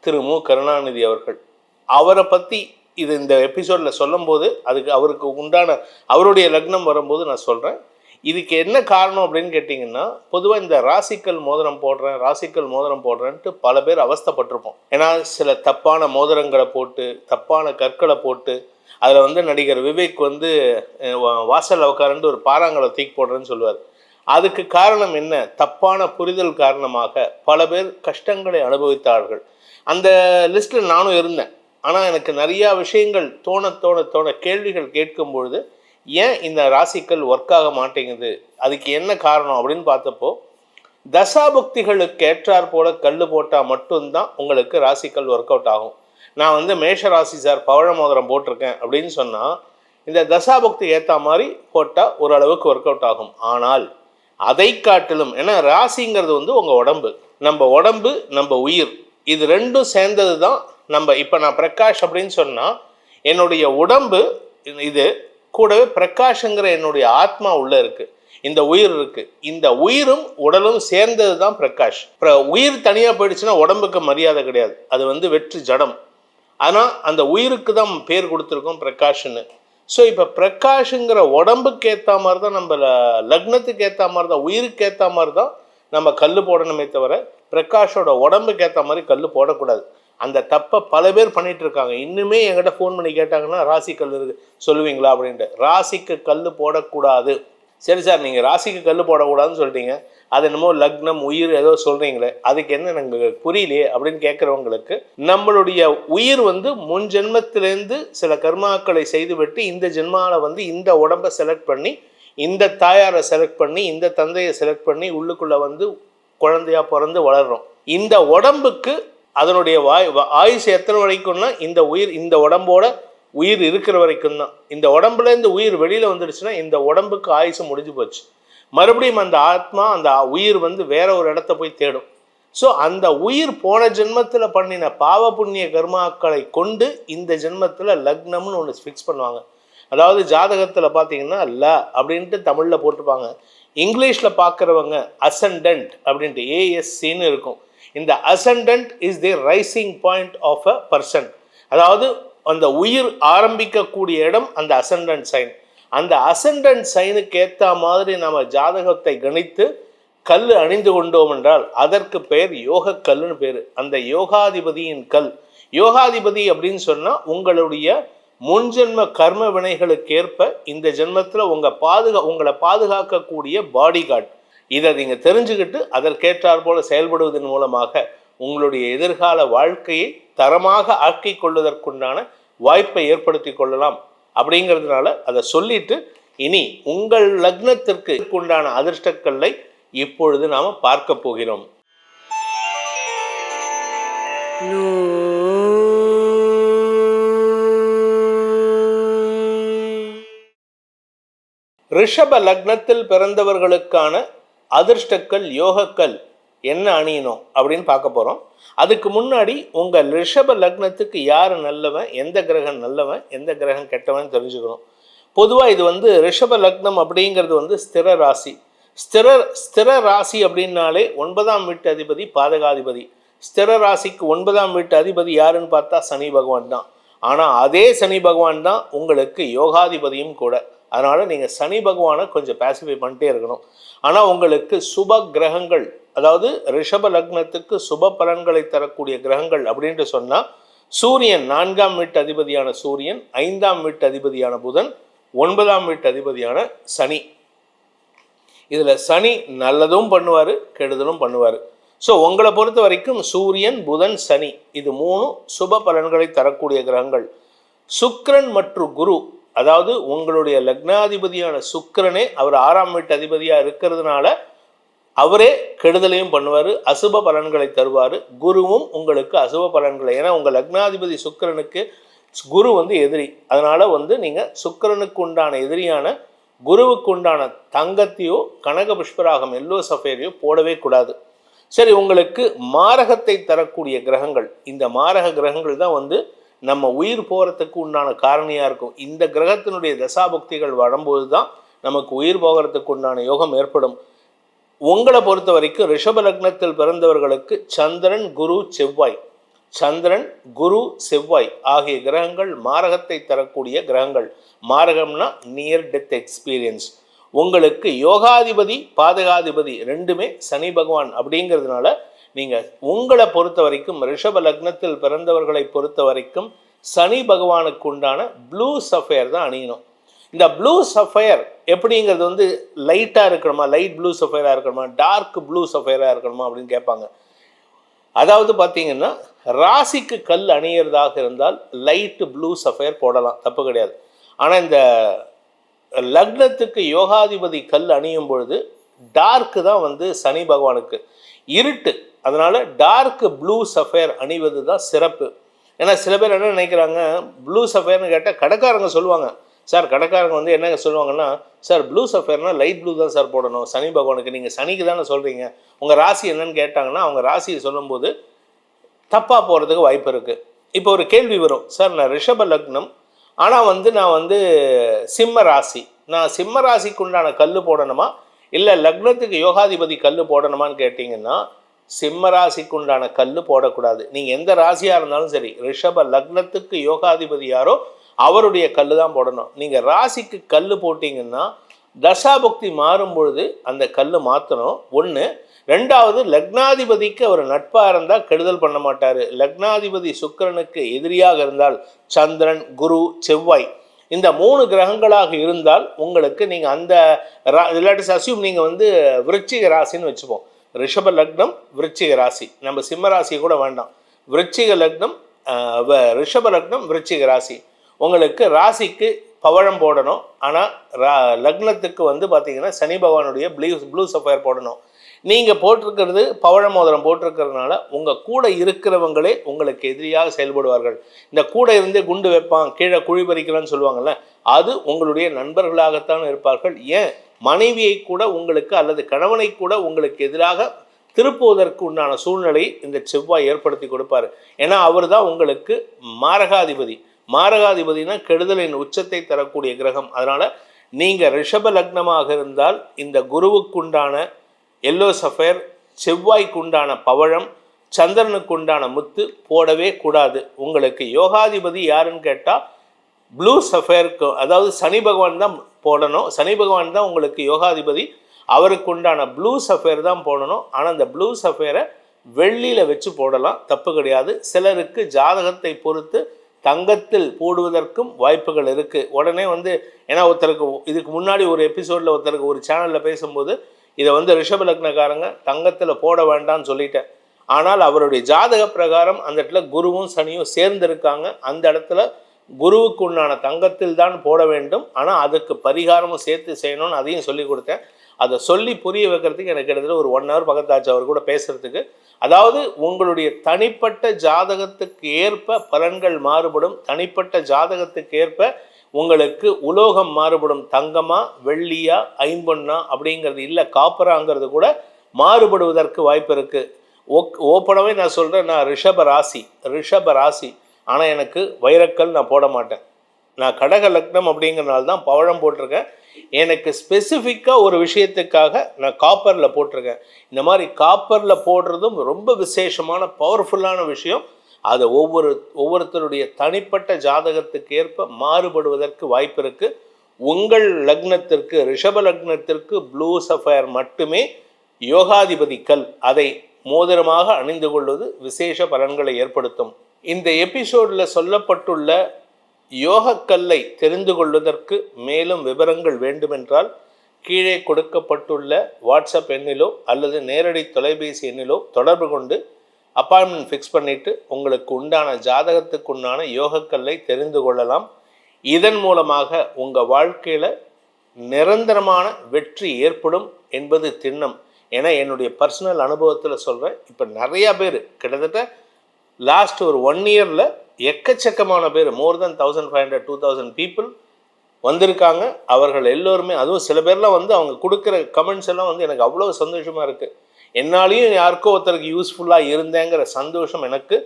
திரு மு. கருணாநிதி அவர்கள். அவரை பற்றி இது இந்த எபிசோடில் சொல்லும்போது அதுக்கு அவருக்கு உண்டான அவருடைய லக்னம் வரும்போது நான் சொல்கிறேன் இதுக்கு என்ன காரணம் அப்படின்னு கேட்டிங்கன்னா பொதுவாக இந்த ராசிக்கல் மோதிரம் போடுறேன் ராசிக்கல் மோதிரம் போடுறேன்ட்டு பல பேர் அவஸ்தைப்பட்டிருப்போம். ஏன்னா சில தப்பான மோதிரங்களை போட்டு தப்பான கற்களை போட்டு அதில் வந்து நடிகர் விவேக் வந்து அஹ், வா- உட்காரன்ட்டு ஒரு பாறாங்களை தூக்கி போடுறேன்னு சொல்லுவார். அதுக்கு காரணம் என்ன? தப்பான புரிதல் காரணமாக பல பேர் கஷ்டங்களை அனுபவித்தார்கள். அந்த லிஸ்ட்டில் நானும் இருந்தேன். ஆனால் எனக்கு நிறையா விஷயங்கள் தோண தோண தோண கேள்விகள் கேட்கும் பொழுது ஏன் இந்த ராசிக்கல் ஒர்க் ஆக மாட்டேங்குது? அதுக்கு என்ன காரணம் அப்படின்னு பார்த்தப்போ தசாபக்திகளுக்கு ஏற்றார் போல கல் போட்டால் மட்டும்தான் உங்களுக்கு ராசிக்கல் ஒர்க் அவுட் ஆகும். நான் வந்து மேஷ ராசி சார் பவழ மோதிரம் போட்டிருக்கேன் அப்படின்னு சொன்னால் இந்த தசாபக்தி ஏற்ற மாதிரி போட்டால் ஓரளவுக்கு ஒர்க் அவுட் ஆகும். ஆனால் அதை காட்டிலும் ஏன்னா ராசிங்கிறது வந்து உங்கள் உடம்பு. நம்ம உடம்பு நம்ம உயிர். இது ரெண்டும் சேர்ந்தது தான் நம்ம இப்போ நான் பிரகாஷ் அப்படின்னு சொன்னால் என்னுடைய உடம்பு இது கூடவே பிரகாஷ்ங்கிற என்னுடைய ஆத்மா உள்ளே இருக்குது இந்த உயிர் இருக்கு. இந்த உயிரும் உடலும் சேர்ந்தது தான் பிரகாஷ் உயிர் தனியாக போயிடுச்சுன்னா உடம்புக்கு மரியாதை கிடையாது. அது வந்து வெற்று ஜடம். ஆனால் அந்த உயிருக்கு தான் பேர் கொடுத்துருக்கோம் பிரகாஷ்னு ஸோ இப்போ பிரகாஷுங்கிற உடம்புக்கு ஏற்ற மாதிரி தான் நம்ம லக்னத்துக்கு ஏற்ற மாதிரி தான் உயிருக்கு ஏற்ற மாதிரி தான் நம்ம கல் போடணுமே தவிர பிரகாஷோட உடம்புக்கு ஏற்ற மாதிரி கல் போடக்கூடாது. அந்த தப்பை பல பேர் பண்ணிட்டு இருக்காங்க. இன்னுமே என்கிட்ட ஃபோன் பண்ணி கேட்டாங்கன்னா ராசி கல் இருக்கு சொல்லுவீங்களா அப்படின்ட்டு. ராசிக்கு கல் போடக்கூடாது. சரி சார் நீங்கள் ராசிக்கு கல் போடக்கூடாதுன்னு சொல்லிட்டீங்க. அது என்னமோ லக்னம் உயிர் ஏதோ சொல்கிறீங்களே அதுக்கு என்ன நமக்கு புரியலையே அப்படின்னு கேட்குறவங்களுக்கு நம்மளுடைய உயிர் வந்து முன் ஜென்மத்திலேருந்து சில கர்மாக்களை செய்துவிட்டு இந்த ஜென்மாவில் வந்து இந்த உடம்பை செலக்ட் பண்ணி இந்த தாயாரை செலக்ட் பண்ணி இந்த தந்தையை செலக்ட் பண்ணி உள்ளுக்குள்ளே வந்து குழந்தையா பிறந்து வளர்கிறோம் இந்த உடம்புக்கு அதனுடைய வாய் வ- ஆயுசு எத்தனை வரைக்கும்னா இந்த உயிர் இந்த உடம்போட உயிர் இருக்கிற வரைக்கும் தான். இந்த உடம்புலேருந்து உயிர் வெளியில் வந்துடுச்சுன்னா இந்த உடம்புக்கு ஆயுசு முடிஞ்சு போச்சு. மறுபடியும் அந்த ஆத்மா அந்த உயிர் வந்து வேற ஒரு இடத்த போய் தேடும். ஸோ அந்த உயிர் போன ஜென்மத்தில் பண்ணின பாவ புண்ணிய கர்மாக்களை கொண்டு இந்த ஜென்மத்தில் லக்னம்னு ஒன்று ஃபிக்ஸ் பண்ணுவாங்க. அதாவது ஜாதகத்தில் பார்த்தீங்கன்னா ல அப்படின்ட்டு தமிழில் போட்டிருப்பாங்க இங்கிலீஷில் பார்க்குறவங்க அசண்டன்ட் அப்படின்ட்டு ஏஎஸ்சின்னு இருக்கும். இந்த ascendant is the rising point of a person அதாவது அந்த உயிர் ஆரம்பிக்கக்கூடிய இடம் அந்த அசண்டன்ட் சைன் அந்த அசண்டன்ட் சைனுக்கு ஏற்ற மாதிரி நம்ம ஜாதகத்தை கணித்து கல் அணிந்து கொண்டோம் என்றால் அதற்கு பெயர் யோக கல்லுன்னு பேர். அந்த யோகாதிபதியின் கல். யோகாதிபதி அப்படின்னு சொன்னால் உங்களுடைய முன்ஜென்ம கர்ம வினைகளுக்கு ஏற்ப இந்த ஜென்மத்தில் உங்கள் பாதுகா உங்களை பாதுகாக்கக்கூடிய பாடி கார்டு இதை நீங்கள் தெரிஞ்சுக்கிட்டு அதற்கேற்றார் போல செயல்படுவதன் மூலமாக உங்களுடைய எதிர்கால வாழ்க்கையை தரமாக ஆக்கிக் கொள்வதற்குண்டான வாய்ப்பை ஏற்படுத்தி கொள்ளலாம். அப்படிங்கிறதுனால அதை சொல்லிட்டு இனி உங்கள் லக்னத்திற்கு உண்டான அதிர்ஷ்டக்கல்லை இப்பொழுது நாம் பார்க்க போகிறோம். ரிஷப லக்னத்தில் பிறந்தவர்களுக்கான அதிர்ஷ்டக்கல் யோகக்கல் என்ன அணியணும் அப்படின்னு பார்க்க போகிறோம் அதுக்கு முன்னாடி உங்கள் ரிஷப லக்னத்துக்கு யார் நல்லவன் எந்த கிரகம் நல்லவன் எந்த கிரகம் கெட்டவன் தெரிஞ்சுக்கணும். பொதுவாக இது வந்து ரிஷப லக்னம் அப்படிங்கிறது வந்து ஸ்திர ராசி. ஸ்திர ஸ்திர ராசி அப்படின்னாலே ஒன்பதாம் வீட்டு அதிபதி பாதகாதிபதி. ஸ்திர ராசிக்கு ஒன்பதாம் வீட்டு அதிபதி யாருன்னு பார்த்தா சனி பகவான் தான். ஆனால் அதே சனி பகவான் தான் உங்களுக்கு யோகாதிபதியும் கூட. அதனால் நீங்கள் சனி பகவானை கொஞ்சம் பேசிஃபை பண்ணிட்டே இருக்கணும். ஆனால் உங்களுக்கு சுப கிரகங்கள் அதாவது ரிஷப லக்னத்துக்கு சுப பலன்களை தரக்கூடிய கிரகங்கள் அப்படின்ட்டு சொன்னால் சூரியன் நான்காம் வீட்டு அதிபதியான சூரியன் ஐந்தாம் வீட்டு அதிபதியான புதன் ஒன்பதாம் வீட்டு அதிபதியான சனி. இதில் சனி நல்லதும் பண்ணுவார் கெடுதலும் பண்ணுவார். ஸோ உங்களை பொறுத்த வரைக்கும் சூரியன் புதன் சனி இது மூணும் சுப பலன்களை தரக்கூடிய கிரகங்கள். சுக்ரன் மற்றும் குரு அதாவது உங்களுடைய லக்னாதிபதியான சுக்கிரனே அவர் ஆறாம் வீட்டு அதிபதியாக இருக்கிறதுனால அவரே கெடுதலையும் பண்ணுவார் அசுப பலன்களை தருவார் குருவும் உங்களுக்கு அசுப பலன்களை. ஏன்னா உங்கள் லக்னாதிபதி சுக்கிரனுக்கு குரு வந்து எதிரி. அதனால் வந்து நீங்கள் சுக்கரனுக்கு உண்டான எதிரியான குருவுக்கு உண்டான தங்கத்தையோ கனக புஷ்பராகம் எல்லோ சஃபேரையோ போடவே கூடாது. சரி உங்களுக்கு மாரகத்தை தரக்கூடிய கிரகங்கள் இந்த மாரக கிரகங்கள் தான் வந்து நம்ம உயிர் போகிறதுக்கு உண்டான காரணியாக இருக்கும். இந்த கிரகத்தினுடைய தசாபக்திகள் வரும்போது தான் நமக்கு உயிர் போகிறதுக்கு உண்டான யோகம் ஏற்படும். உங்களை பொறுத்த வரைக்கும் ரிஷப லக்னத்தில் பிறந்தவர்களுக்கு சந்திரன் குரு செவ்வாய். சந்திரன் குரு செவ்வாய் ஆகிய கிரகங்கள் மாரகத்தை தரக்கூடிய கிரகங்கள். மாரகம்னா நியர் டெத் எக்ஸ்பீரியன்ஸ் உங்களுக்கு யோகாதிபதி பாதகாதிபதி ரெண்டுமே சனி பகவான் அப்படிங்கிறதுனால நீங்கள் உங்களை பொறுத்த வரைக்கும் ரிஷப லக்னத்தில் பிறந்தவர்களை பொறுத்த வரைக்கும் சனி பகவானுக்கு உண்டான ப்ளூ சஃபயர் தான் அணியணும். இந்த ப்ளூ சஃபயர் எப்படிங்கிறது வந்து லைட்டாக இருக்கணுமா லைட் ப்ளூ சஃபயராக இருக்கணுமா டார்க் ப்ளூ சஃபயராக இருக்கணுமா அப்படின்னு கேட்பாங்க. அதாவது பார்த்தீங்கன்னா ராசிக்கு கல் அணியிறதாக இருந்தால் லைட்டு ப்ளூ சஃபயர் போடலாம் தப்பு கிடையாது. ஆனால் இந்த லக்னத்துக்கு யோகாதிபதி கல் அணியும் பொழுது டார்க்கு தான் வந்து சனி பகவானுக்கு. இருட்டு. அதனால் டார்க் ப்ளூ சஃபேர் அணிவது தான் சிறப்பு. ஏன்னா சில பேர் என்ன நினைக்கிறாங்க ப்ளூ சஃபேர்னு கேட்டால் கடைக்காரங்க சொல்லுவாங்க. சார் கடைக்காரங்க வந்து என்னங்க சொல்லுவாங்கன்னா சார் ப்ளூ சஃபேர்னால் லைட் ப்ளூ தான் சார் போடணும். சனி பகவானுக்கு நீங்கள் சனிக்கு தானே சொல்கிறீங்க உங்கள் ராசி என்னன்னு கேட்டாங்கன்னா அவங்க ராசியை சொல்லும்போது தப்பாக போகிறதுக்கு வாய்ப்பு இருக்குது இப்போ ஒரு கேள்வி வரும். சார் நான் ரிஷப லக்னம். ஆனால் வந்து நான் வந்து சிம்ம ராசி. நான் சிம்ம ராசிக்கு உண்டான கல் போடணுமா? இல்லை லக்னத்துக்கு யோகாதிபதி கல் போடணுமான்னு கேட்டிங்கன்னா சிம்ம ராசிக்கு உண்டான கல் போடக்கூடாது. நீங்கள் எந்த ராசியாக இருந்தாலும் சரி ரிஷப லக்னத்துக்கு யோகாதிபதி யாரோ அவருடைய கல் தான் போடணும். நீங்கள் ராசிக்கு கல் போட்டிங்கன்னா தசாபக்தி மாறும் பொழுது அந்த கல் மாற்றணும் ஒன்று ரெண்டாவது லக்னாதிபதிக்கு அவர் நட்பாக இருந்தால் கெடுதல் பண்ண மாட்டார். லக்னாதிபதி சுக்கிரனுக்கு எதிரியாக இருந்தால் சந்திரன் குரு செவ்வாய் இந்த மூணு கிரகங்களாக இருந்தால் உங்களுக்கு நீங்கள் அந்த ரா இல்லாட்டி அசியூம் நீங்கள் வந்து விருச்சிக ராசின்னு வச்சுப்போம். ரிஷப லக்னம் விருச்சிக ராசி. நம்ம சிம்ம ராசி கூட வேண்டாம். விருச்சிக லக்னம் வ- ரிஷப லக்னம் விருச்சிக ராசி. உங்களுக்கு ராசிக்கு பவழம் போடணும். ஆனால் ரா லக்னத்துக்கு வந்து பார்த்தீங்கன்னா சனி பகவானுடைய ப்ளூ ப்ளூ சஃபயர் போடணும். நீங்கள் போட்டிருக்கிறது பவழ மோதிரம் போட்டிருக்கிறதுனால உங்கள் கூட இருக்கிறவங்களே உங்களுக்கு எதிரியாக செயல்படுவார்கள். இந்த கூட இருந்தே குண்டு வைப்பான் கீழே குழி பறிக்கிறான்னு சொல்லுவாங்கல்ல அது உங்களுடைய நண்பர்களாகத்தான் இருப்பார்கள். ஏன்? மனைவியை கூட உங்களுக்கு அல்லது கணவனை கூட உங்களுக்கு எதிராக திருப்புவதற்கு உண்டான சூழ்நிலை இந்த செவ்வாய் ஏற்படுத்தி கொடுப்பார். ஏன்னா அவர் தான் உங்களுக்கு மாரகாதிபதி. மாரகாதிபதினா கெடுதலின் உச்சத்தை தரக்கூடிய கிரகம். அதனால் நீங்கள் ரிஷப லக்னமாக இருந்தால் இந்த குருவுக்குண்டான எல்லோ சஃபயர் செவ்வாய்க்குண்டான பவழம் சந்திரனுக்கு உண்டான முத்து போடவே கூடாது. உங்களுக்கு யோகாதிபதி யாருன்னு கேட்டால் ப்ளூ சஃபயருக்கு அதாவது சனி பகவான் தான் போடணும். சனி பகவான் தான் உங்களுக்கு யோகாதிபதி. அவருக்கு உண்டான ப்ளூ சஃபயர் தான் போடணும். ஆனால் அந்த ப்ளூ சஃபயரை வெள்ளியில் வச்சு போடலாம். தப்பு கிடையாது. சிலருக்கு ஜாதகத்தை பொறுத்து தங்கத்தில் போடுவதற்கும் வாய்ப்புகள் இருக்குது உடனே வந்து ஏன்னா ஒருத்தருக்கு இதுக்கு முன்னாடி ஒரு எபிசோடில் ஒருத்தருக்கு ஒரு சேனலில் பேசும்போது இதை வந்து ரிஷப லக்னக்காரங்க தங்கத்தில் போட வேண்டாம்னு சொல்லிட்டேன். ஆனால் அவருடைய ஜாதக பிரகாரம் அந்த இடத்துல குருவும் சனியும் சேர்ந்திருக்காங்க. அந்த இடத்துல குருவுக்கு உண்டான தங்கத்தில் தான் போட வேண்டும். ஆனால் அதுக்கு பரிகாரமும் சேர்த்து செய்யணும்னு அதையும் சொல்லி கொடுத்தேன். அதை சொல்லி புரிய வைக்கிறதுக்கு எனக்கு கிட்டத்தட்ட ஒரு ஒன் ஹவர் பக்கத்தாச்சு அவர் கூட பேசுறதுக்கு. அதாவது உங்களுடைய தனிப்பட்ட ஜாதகத்துக்கு ஏற்ப பலன்கள் மாறுபடும். தனிப்பட்ட ஜாதகத்துக்கு ஏற்ப உங்களுக்கு உலோகம் மாறுபடும் தங்கமா வெள்ளியா ஐம்பொன்னா அப்படிங்கிறது இல்லை காப்பராங்கிறது கூட மாறுபடுவதற்கு வாய்ப்பு இருக்குது ஓக் ஓப்பனவே நான் சொல்கிறேன் நான் ரிஷப ராசி ரிஷப ராசி. ஆனால் எனக்கு வைரக்கல் நான் போட மாட்டேன். நான் கடக லக்னம் அப்படிங்கிறனால தான் பவழம் போட்டிருக்கேன். எனக்கு ஸ்பெசிஃபிக்காக ஒரு விஷயத்துக்காக நான் காப்பரில் போட்டிருக்கேன். இந்த மாதிரி காப்பரில் போடுறதும் ரொம்ப விசேஷமான பவர்ஃபுல்லான விஷயம். அது ஒவ்வொரு ஒவ்வொருத்தருடைய தனிப்பட்ட ஜாதகத்துக்கு ஏற்ப மாறுபடுவதற்கு வாய்ப்பு இருக்குது உங்கள் லக்னத்திற்கு ரிஷப லக்னத்திற்கு ப்ளூ சஃபயர் மட்டுமே யோகாதிபதி கல் அதை மோதிரமாக அணிந்து கொள்வது விசேஷ பலன்களை ஏற்படுத்தும். இந்த எபிசோடில் சொல்லப்பட்டுள்ள யோகக்கல்லை தெரிந்து கொள்வதற்கு மேலும் விவரங்கள் வேண்டுமென்றால் கீழே கொடுக்கப்பட்டுள்ள வாட்ஸ்அப் எண்ணிலோ அல்லது நேரடி தொலைபேசி எண்ணிலோ தொடர்பு கொண்டு அப்பாயின்மெண்ட் ஃபிக்ஸ் பண்ணிவிட்டு உங்களுக்கு உண்டான ஜாதகத்துக்கு உண்டான யோகக்கல்லை தெரிந்து கொள்ளலாம். இதன் மூலமாக உங்கள் வாழ்க்கையில் நிரந்தரமான வெற்றி ஏற்படும் என்பது திண்ணம். ஏன்னா என்னுடைய பர்சனல் அனுபவத்தில் சொல்கிறேன் இப்போ நிறையா பேர் கிட்டத்தட்ட லாஸ்ட் ஒரு ஒன் இயரில் எக்கச்சக்கமான பேர் more than thousand five hundred two thousand people வந்திருக்காங்க. அவர்கள் எல்லோருமே அதுவும் சில பேர்லாம் வந்து அவங்க கொடுக்குற கமெண்ட்ஸ் எல்லாம் வந்து எனக்கு அவ்வளோ சந்தோஷமாக இருக்குது என்னாலையும் யாருக்கோ ஒருத்தருக்கு யூஸ்ஃபுல்லாக இருந்தேங்கிற சந்தோஷம் எனக்கு.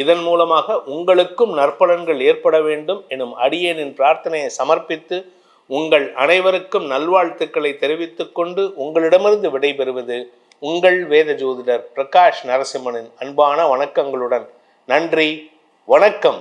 இதன் மூலமாக உங்களுக்கும் நற்பலன்கள் ஏற்பட வேண்டும் எனும் அடியேனின் பிரார்த்தனையை சமர்ப்பித்து உங்கள் அனைவருக்கும் நல்வாழ்த்துக்களை தெரிவித்துக்கொண்டு உங்களிடமிருந்து விடைபெறுவது உங்கள் வேத ஜோதிடர் பிரகாஷ் நரசிம்மனின் அன்பான வணக்கங்களுடன் நன்றி வணக்கம்.